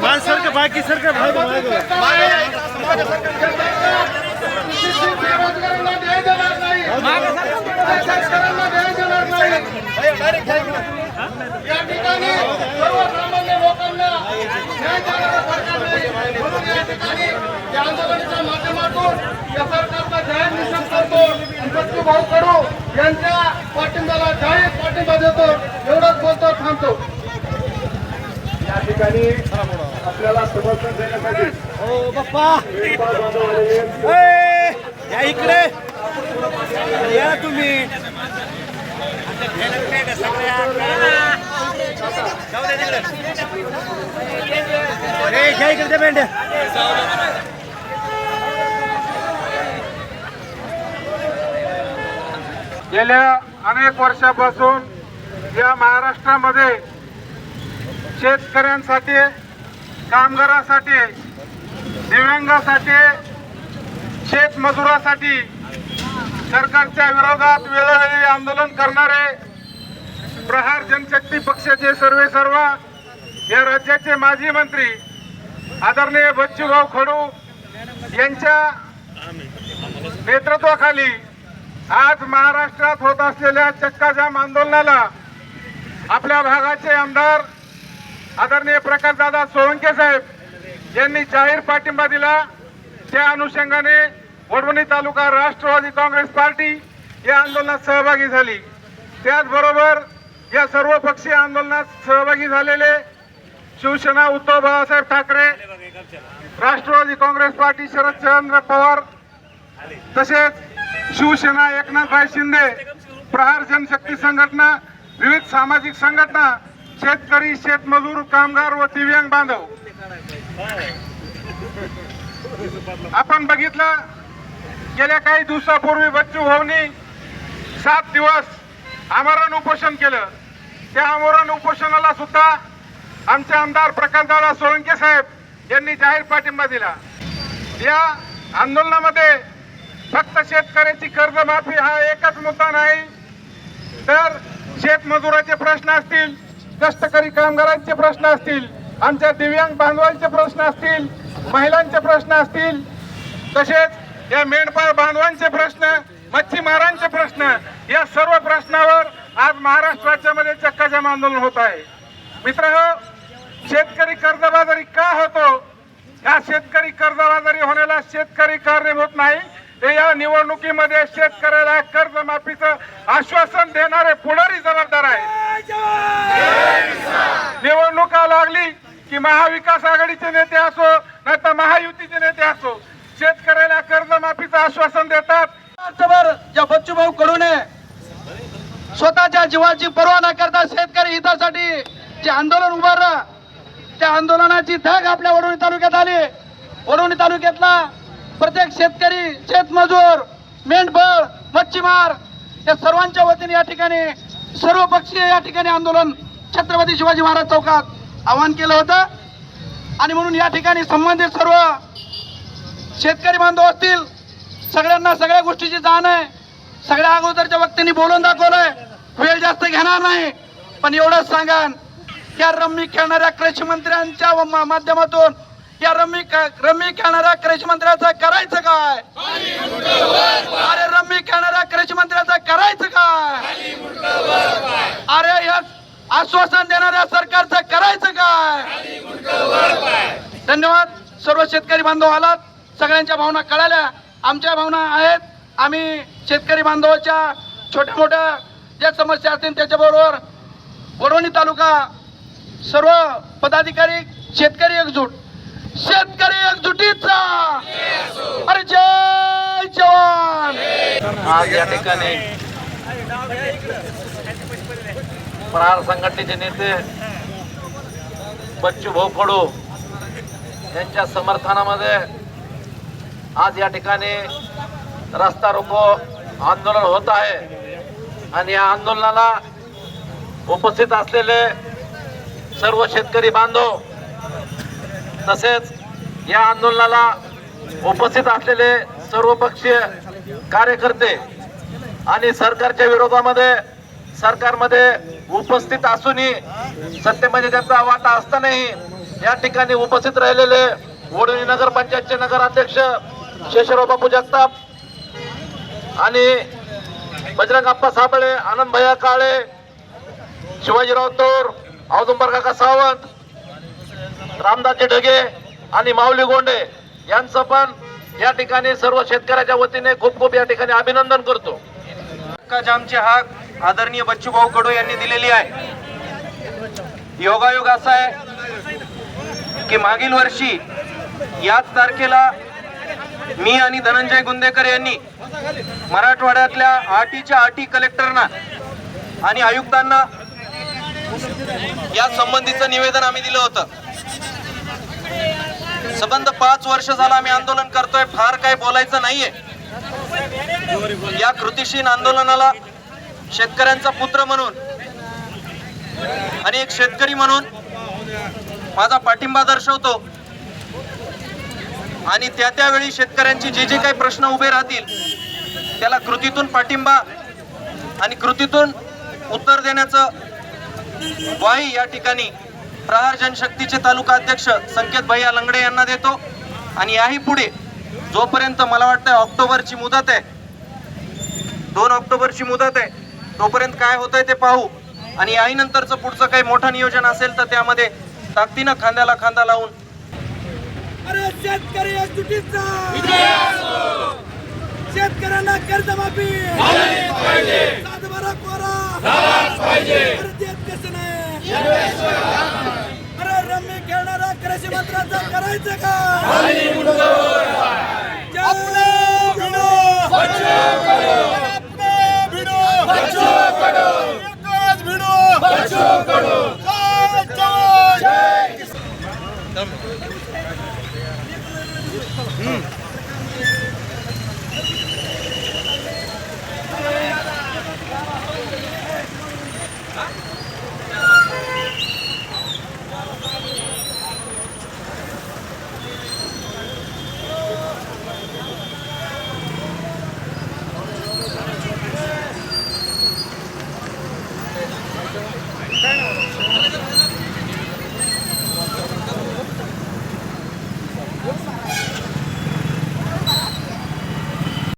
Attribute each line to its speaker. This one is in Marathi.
Speaker 1: माणसारखं बाकी सारखं भाग
Speaker 2: बेरोजगारांना न्याय देणार नाही या ठिकाणी सर्वसामान्य लोकांना न्याय देणारं सरकार नाही म्हणून या ठिकाणी या आंदोलनाच्या माध्यमातून या सरकारचा जाहीर निषेध करतो भाऊ. कडू यांच्या पाठिंब्याला जाहीर पाठिंबा देतो एवढंच बोलतो थांबतो या ठिकाणी आपल्याला समर्थन देण्यासाठी.
Speaker 1: हो बाप्पा. ए, या इकडे. या तुम्ही. घ्या इकडे
Speaker 2: गेल्या अनेक वर्षापासून या महाराष्ट्रामध्ये शेतकऱ्यांसाठी कामगारासाठी दिव्यांगासाठी शेतमजुरासाठी सरकारच्या विरोधात वेळोवेळी आंदोलन करणारे प्रहार जनशक्ती पक्षाचे सर्वे सर्व या राज्याचे माजी मंत्री आदरणीय बच्चूभाऊ खडू यांच्या नेतृत्वाखाली आज महाराष्ट्रात होत असलेल्या चक्काजाम आंदोलनाला आपल्या भागाचे आमदार आदरणीय प्रकाशदादा सोळंके साहेब यांनी जाहीर पाठिंबा दिला. त्या अनुषंगाने वडवणी तालुका राष्ट्रवादी काँग्रेस पार्टी या आंदोलनात सहभागी झाली. त्याचबरोबर या सर्व पक्षीय आंदोलनात सहभागी झालेले शिवसेना उद्धव बाळासाहेब ठाकरे राष्ट्रवादी काँग्रेस पार्टी शरदचंद्र पवार तसेच शिवसेना एकनाथभाई शिंदे प्रहार जनशक्ती संघटना विविध सामाजिक संघटना शेतकरी शेतमजूर कामगार व दिव्यांग बांधव. आपण बघितलं गेल्या काही दिवसापूर्वी बच्चू भाऊनी सात दिवस आमरण उपोषण केलं. त्या आमरण उपोषणाला सुद्धा आमचे आमदार प्रकाशदादा सोळंके साहेब यांनी जाहीर पाठिंबा दिला. या आंदोलनामध्ये फक्त शेतकऱ्याची कर्जमाफी हा एकच मुद्दा नाही तर शेतमजुराचे प्रश्न असतील कष्टकरी कामगारांचे प्रश्न असतील आमच्या दिव्यांग बांधवांचे प्रश्न असतील महिलांचे प्रश्न असतील तसेच या मेंढपाळ बांधवांचे प्रश्न मच्छीमारांचे प्रश्न या सर्व प्रश्नावर आज महाराष्ट्र राज्यामध्ये चक्काजाम आंदोलन होत आहे. मित्र शेतकरी कर्जबाजारी का होतो? या शेतकरी कर्जबाजारी होण्याला शेतकरी कारणीभूत नाही. ते या निवडणुकीमध्ये शेतकऱ्याला कर्जमाफीचं आश्वासन देणारे पुढे जबाबदार आहे निवडणुका लागली की महाविकास आघाडीचे नेते असो नाही तर महायुतीचे नेते असो शेतकऱ्याला कर्जमाफीचं आश्वासन देतात.
Speaker 3: ज्या बच्चूभाऊ कडूने स्वतःच्या जीवाची पर्वा न करता शेतकरी हितासाठी जे आंदोलन उभारलं त्या आंदोलनाची धग आपल्या वडवणी तालुक्यात आली. वडवणी तालुक्यातला प्रत्येक शेतकरी शेतमजूर मेंढबळ मच्छीमार या सर्वांच्या वतीने या ठिकाणी सर्व पक्षीय या ठिकाणी आंदोलन छत्रपती शिवाजी महाराज चौकात आवाहन केलं होतं. आणि म्हणून या ठिकाणी संबंधित सर्व शेतकरी बांधव असतील सगळ्यांना सगळ्या गोष्टीची जाण आहे. सगळ्या अगोदरच्या व्यक्तींनी बोलून दाखवलंय. वेळ जास्त घेणार नाही. पण एवढंच सांगान या रम्मी खेळणाऱ्या कृषी मंत्र्यांच्या माध्यमातून या रम्मी क- रम्मी खेळणाऱ्या कृषी मंत्र्याचं करायचं काय? अरे रम्मी खेळणाऱ्या कृषी मंत्र्याचं करायचं काय? अरे या आश्वासन देणाऱ्या सरकारचं करायचं काय? धन्यवाद. सर्व शेतकरी बांधव आलात. सगळ्यांच्या भावना कळाल्या. आमच्या भावना आहेत. आम्ही शेतकरी बांधवाच्या छोट्या मोठ्या ज्या समस्या असतील त्याच्याबरोबर वडवणी तालुका सर्व पदाधिकारी शेतकरी एकजूट. शेतकरी एकजुटीचा. अरे जय जवान.
Speaker 4: आज या ठिकाणी प्रहार संघटनेचे नेते बच्चू भाऊ कडू यांच्या समर्थनामध्ये आज या ठिकाणी रस्ता रोको आंदोलन होत आहे. आणि या आंदोलनाला उपस्थित असलेले सर्व शेतकरी बांधव तसेच या आंदोलनाला उपस्थित असलेले सर्वपक्षीय कार्यकर्ते आणि सरकारच्या विरोधामध्ये सरकारमध्ये उपस्थित असूनही सत्तेमध्ये त्यांचा वाटा असतानाही या ठिकाणी उपस्थित राहिलेले वडोली नगरपंचायतचे नगराध्यक्ष शेषराव बापू जगताप आणि बजरंग आप्पा साबळे आनंद भैया काळे शिवाजीराव तोर औदुंबर काका सावंत रामदासजी ढगे आणि माऊली गोंडे यांचं पण या ठिकाणी सर्व शेतकऱ्याच्या वतीने खूप खूप या ठिकाणी अभिनंदन करतो.
Speaker 5: हक्का जामची हाक आदरणीय बच्चूभाऊ कडू यांनी दिलेली आहे. योगायोग असा आहे की मागील वर्षी याच तारखेला मी आणि धनंजय गुंदेकर यांनी मराठवाड्यातल्या आटीच्या आटी कलेक्टरना आणि आयुक्तांना या संबंधीचं निवेदन आम्ही दिलं होतं. संबंध पाच वर्ष झालं आम्ही आंदोलन करतोय फार काही बोलायचं नाहीये. या कृतीशील आंदोलनाला शेतकऱ्यांचा पुत्र म्हणून आणि एक शेतकरी म्हणून माझा पाठिंबा दर्शवतो. आणि त्या त्यावेळी शेतकऱ्यांची जे जे काही प्रश्न उभे राहतील त्याला कृतीतून पाठिंबा आणि कृतीतून उत्तर देण्याचं ग्वाही या ठिकाणी प्रहार जनशक्तीचे तालुका अध्यक्ष संकेत भैया लंगडे यांना देतो. आणि याही पुढे जोपर्यंत मला वाटतं ऑक्टोबरची मुदत आहे दोन ऑक्टोबरची मुदत आहे तोपर्यंत काय होतंय ते पाहू. आणि याही नंतरचं पुढचं काही मोठं नियोजन असेल तर त्यामध्ये ताकदीनं खांद्याला खांदा लावून
Speaker 3: शेतकऱ्यांना कर्जमाफी! रम्मी खेळणारा कृषी मंत्र्याचं करायचं का?